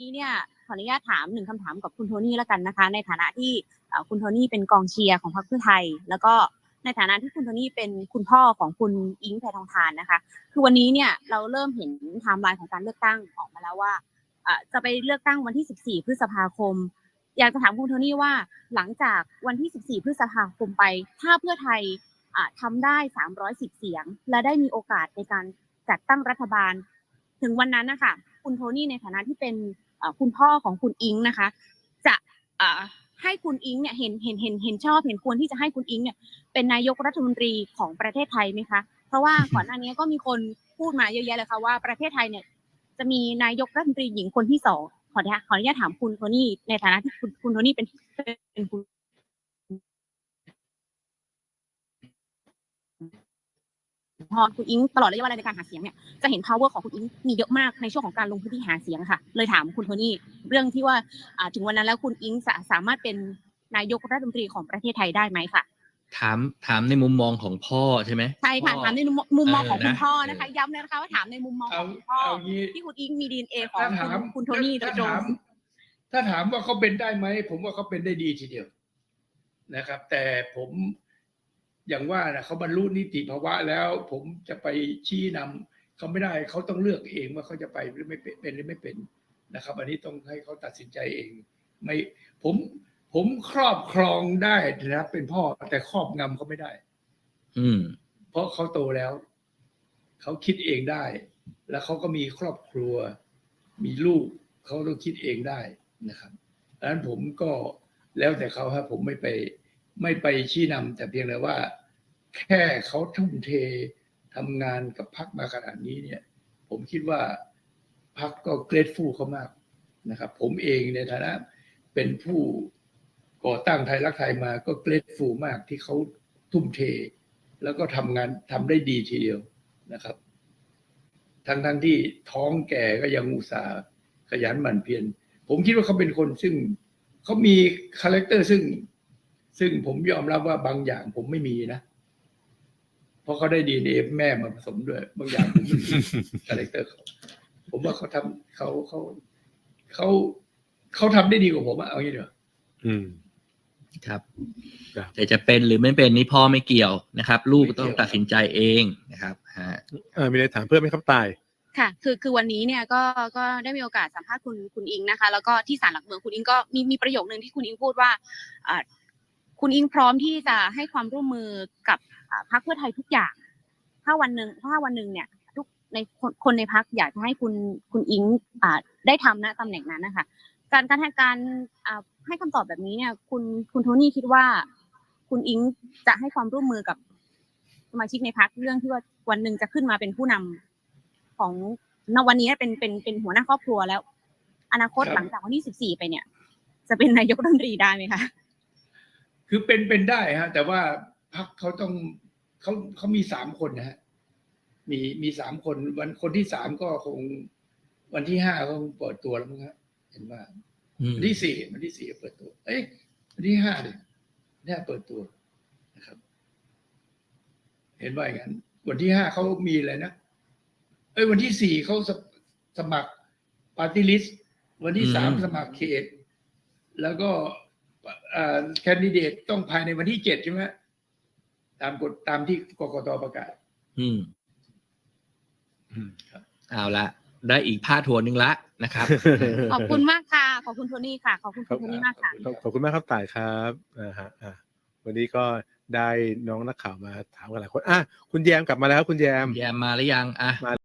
นี้เนี่ยขออนุญาตถามหนึ่งคำถามกับคุณโทนี่แล้วกันนะคะ ในฐานะที่คุณโทนี่เป็นกองเชียร์ของพรรคเพื่อไทย แล้วก็ในฐานะที่คุณโทนี่เป็นคุณพ่อของคุณอิงแพทองทานนะคะ คือวันนี้เนี่ยเราเริ่มเห็นไทม์ไลน์ของการเลือกตั้งออกมาแล้วว่าจะไปเลือกตั้งวันที่ 14 พฤษภาคม อยากจะถามคุณโทนี่ว่าหลังจากวันที่ 14 พฤษภาคมไป ถ้าเพื่อไทยอะทำได้ 310 เสียง และได้มีโอกาสในการจัดตั้งรัฐบาล ถึงวันนั้นนะคะคุณโทนี่ในฐานะที่เป็น คุณพ่อของคุณอิงนะคะ จะให้คุณอิงเนี่ยเห็นเห็นเห็นเห็นชอบเห็นควรที่จะให้คุณอิงเนี่ยเป็นนายกรัฐมนตรีของประเทศไทยไหมคะเพราะว่าก่อนหน้านี้ก็มีคนพูดมาเยอะแยะเลยค่ะว่าประเทศไทยเนี่ยจะมีนายกรัฐมนตรีหญิงคนที่สองขออนุญาตขออนุญาตถามคุณโทนี่ในฐานะที่คุณคุณโทนี่เป็นเป็นคุณ พอคุณอิงตลอดระยะเวลาในการหาเสียงเนี่ยจะเห็น power ของคุณอิงมีเยอะมากในช่วงของการลงพื้นที่หาเสียงค่ะ เลยถามคุณโทนี่เรื่องที่ว่าอ่าถึงวันนั้นแล้วคุณอิงสาสามารถเป็นนายกรัฐมนตรีของประเทศไทยได้ไหมค่ะ ถามถามในมุมมองของพ่อใช่ไหมใช่ค่ะพ่อถามในมุมมองของคุณเออนะพ่อนะคะย้ำเลยนะคะว่าถามในมุมมองขเอาองคุณพ่อเอางี้ที่คุณอิงมีดีเอของถ้าถามคุณคุณโทนี่โดถ้ายตรงถามถ้าถามว่าเขาเป็นได้ไหมผมว่าเขาเป็นได้ดีทีเดียวนะครับ แต่ผม อย่างว่านะเขาบรรลุนิติภาวะแล้ว ผมจะไปชี้นำเขาไม่ได้เขาต้องเลือกเองว่าเขาจะไปหรือไม่เป็นเป็นหรือไม่เป็นนะครับ อันนี้ต้องให้เขาตัดสินใจเอง ไม่ผมผมครอบครองได้นะครับเป็นพ่อแต่ครอบงำเขาไม่ได้ อืม เพราะเขาโตแล้วเขาคิดเองได้ แล้วเขาก็มีครอบครัว มีลูกเขาต้องคิดเองได้นะครับดังนั้นผมก็แล้วแต่เขาครับผมไม่ไป ไม่ไปชี้นำแต่เพียงแต่ว่า แค่เขาทุ่มเททำงานกับพักมาขนาดนี้เนี่ย ผมคิดว่าพักก็เกรดฟูเขามากนะครับ ผมเองในฐานะเป็นผู้ก่อตั้งไทยรักไทยมาก็เกรดฟูมากที่เขาทุ่มเท แล้วก็ทำงานทำได้ดีทีเดียวนะครับ ทั้งทั้งที่ท้องแก่ก็ยังอุตส่าห์ขยันหมั่นเพียรผมคิดว่าเขาเป็นคนซึ่งเขามีคาแรคเตอร์ซึ่ง ซึ่งผมยอมรับว่าบางอย่างผมไม่มีนะ เพราะเขาได้ดีเอแม่มาผสมด้วย บางอย่างผมไม่มีคาแรคเตอร์เขาผมว่าเขาทำเขาเขาเขาเขาทำได้ดีกว่าผมอะเอางี้เถอะอืมครับครับ แต่จะเป็นหรือไม่เป็นนี่พ่อไม่เกี่ยวนะครับ ลูกต้องตัดสินใจเองนะครับฮะเออมีอะไรถามเพิ่มไหมครับตายค่ะ คือคือวันนี้เนี่ยก็ก็ได้มีโอกาสสัมภาษณ์คุณคุณอิงนะคะ แล้วก็ที่ศาลหลักเมืองคุณอิงก็มีมีประโยคนึงที่คุณอิงพูดว่าอ่า คุณอิงพร้อมที่จะให้ความร่วมมือกับอ่าพรรคเพื่อไทยทุกอย่าง ถ้าวันหนึ่งถ้าวันหนึ่งเนี่ย ทุกในคนคนในพักอยากจะให้คุณคุณอิงอ่าได้ทำนะตำแหน่งนั้นนะคะการการให้การอ่าให้คำตอบแบบนี้เนี่ย คุณคุณโทนี่คิดว่า คุณอิงจะให้ความร่วมมือกับสมาชิกในพักเรื่องที่ว่าวันหนึ่งจะขึ้นมาเป็นผู้นำของณวันนี้เป็นเป็นเป็นหัวหน้าครอบครัวแล้ว อนาคตครับหลังจากวันที่สิบสี่ไปเนี่ย จะเป็นนายกรัฐมนตรีได้ไหมคะ คือเป็นเป็นได้ฮะ แต่ว่าพักเขาต้องเขาเขามีสามคนนะฮะมีมีสามคนวันคนที่สามก็คง วันที่ห้าก็คงเปิดตัวแล้วมั้งฮะเห็นว่าอืมวันที่สี่วันที่สี่เปิดตัว เอ้ยวันที่ห้าเลยเนี่ยเปิดตัวนะครับ เห็นว่าอย่างนั้นวันที่ห้าเขามีอะไรนะเอ้ยวันที่สี่เขาสสมัครปาร์ตี้ลิสต์วันที่สามสมัครเขต แล้วก็ แคนดิเดตต้องภายในวันที่เจ็ดใช่ไหมตามกฎตามที่กกตประกาศ อืมอืมเอาละได้อีกพาดหัวหนึ่งละนะครับ ขอบคุณมากค่ะ ขอบคุณโทนี่ค่ะ ขอบคุณคุณโทนี่มากค่ะ ขอบขอบคุณมากครับตายครับอ่าฮะอ่าวันนี้ก็ได้น้องนักข่าวมาถามกันหลายคนอะคุณแยมกลับมาแล้วคุณแยม แยมมาหรือยังอะ